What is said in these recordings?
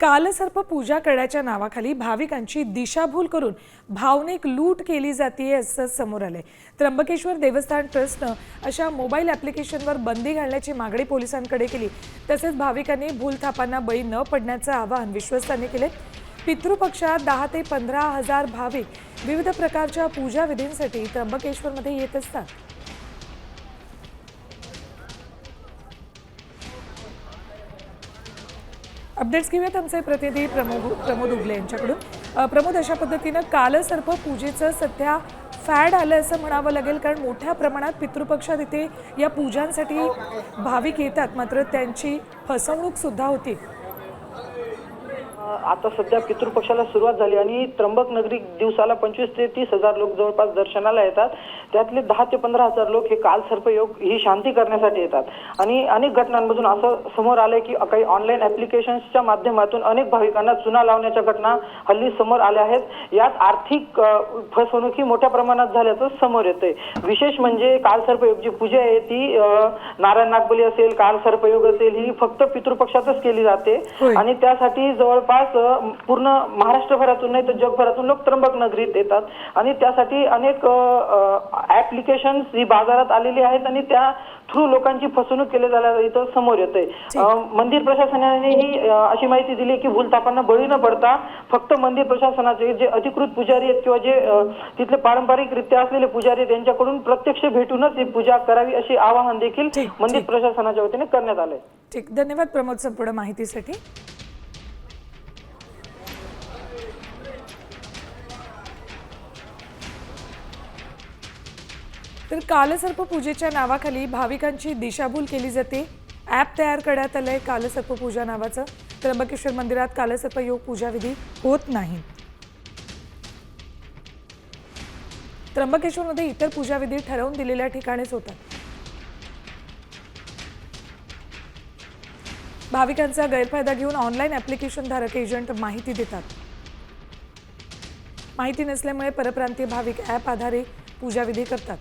कालसर्प पूजा करण्याच्या नावाखाली भाविकांची दिशाभूल करून भावनिक लूट केली जाते असं समोर आलंय. त्र्यंबकेश्वर देवस्थान ट्रस्टनं अशा मोबाईल ॲप्लिकेशनवर बंदी घालण्याची मागणी पोलिसांकडे केली. तसेच भाविकांनी भूलथापांना बळी न पडण्याचं आवाहन विश्वस्तांनी केले पितृपक्षात दहा ते पंधरा हजार भाविक विविध प्रकारच्या पूजा विधींसाठी त्र्यंबकेश्वरमध्ये येत असतात. अपडेट्स घेऊयात आमचे प्रतिनिधी प्रमोद प्रमोद उगले यांच्याकडून. प्रमोद अशा पद्धतीनं कालसर्प पूजेचं सध्या फॅड आलं असं म्हणावं लागेल कारण मोठ्या प्रमाणात पितृपक्षात इथे या पूजांसाठी भाविक येतात. मात्र त्यांची फसवणूकसुद्धा होती. आता सध्या पितृपक्षाला सुरुवात झाली आणि त्र्यंबक नगरी दिवसाला पंचवीस ते तीस हजार लोक जवळपास दर्शनाला येतात. त्यातले दहा ते पंधरा हजार लोक हे काल सर्पयोग ही शांती करण्यासाठी येतात. आणि अनेक घटनांमधून असं समोर आलंय की काही ऑनलाईन ऍप्लिकेशन्सच्या माध्यमातून अनेक भाविकांना चुना लावण्याच्या घटना हल्ली समोर आल्या आहेत. यात आर्थिक फसवणूक ही मोठ्या प्रमाणात झाल्याचं समोर येतंय. विशेष म्हणजे काल सर्पयोग जी पूजा आहे ती नारायण नागबली असेल काल सर्पयोग असेल ही फक्त पितृपक्षातच केली जाते. आणि त्यासाठी जवळपास पूर्ण महाराष्ट्रभरातून नाही तर जगभरातून लोक त्र्यंबक नगरीत येतात. आणि त्यासाठी अनेक ऍप्लिकेशन ही बाजारात आलेली आहेत आणि त्या थ्रू लोकांची फसवणूक केली जाल्या इथं समोर येते मंदिर प्रशासनाने ही अशी माहिती दिली की भूलतापांना बळी न पडता फक्त मंदिर प्रशासनाचे जे अधिकृत पुजारी आहेत किंवा जे तिथले पारंपरिकरित्या असलेले पुजारी आहेत त्यांच्याकडून प्रत्यक्ष भेटूनच ही पूजा करावी अशी आवाहन देखील मंदिर. प्रशासनाच्या वतीने करण्यात आलंय. ठीक. धन्यवाद प्रमोद संपूर्ण माहितीसाठी. तर कालसर्प पूजेच्या नावाखाली भाविकांची दिशाभूल केली जाते. ॲप तयार करण्यात आलं आहे कालसर्प पूजा नावाचं. त्र्यंबकेश्वर मंदिरात कालसर्प योग पूजाविधी होत नाही. त्र्यंबकेश्वरमध्ये इतर पूजाविधी ठरवून दिलेल्या ठिकाणीच होतात. भाविकांचा गैरफायदा घेऊन ऑनलाईन ॲप्लिकेशन धारक एजंट माहिती देतात. माहिती नसल्यामुळे परप्रांतीय भाविक ॲप आधारे पूजाविधी करतात.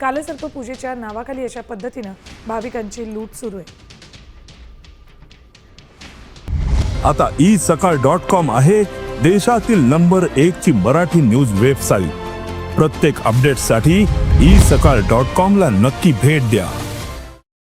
कालसर्प पूजेच्या नावाखाली अशा पद्धतीनं भाविकांची लूट सुरू आहे. आता ई सकाळ डॉट कॉम आहे देशातील नंबर एक ची मराठी न्यूज वेबसाईट. प्रत्येक अपडेटसाठी ई सकाळ डॉट कॉम ला नक्की भेट द्या.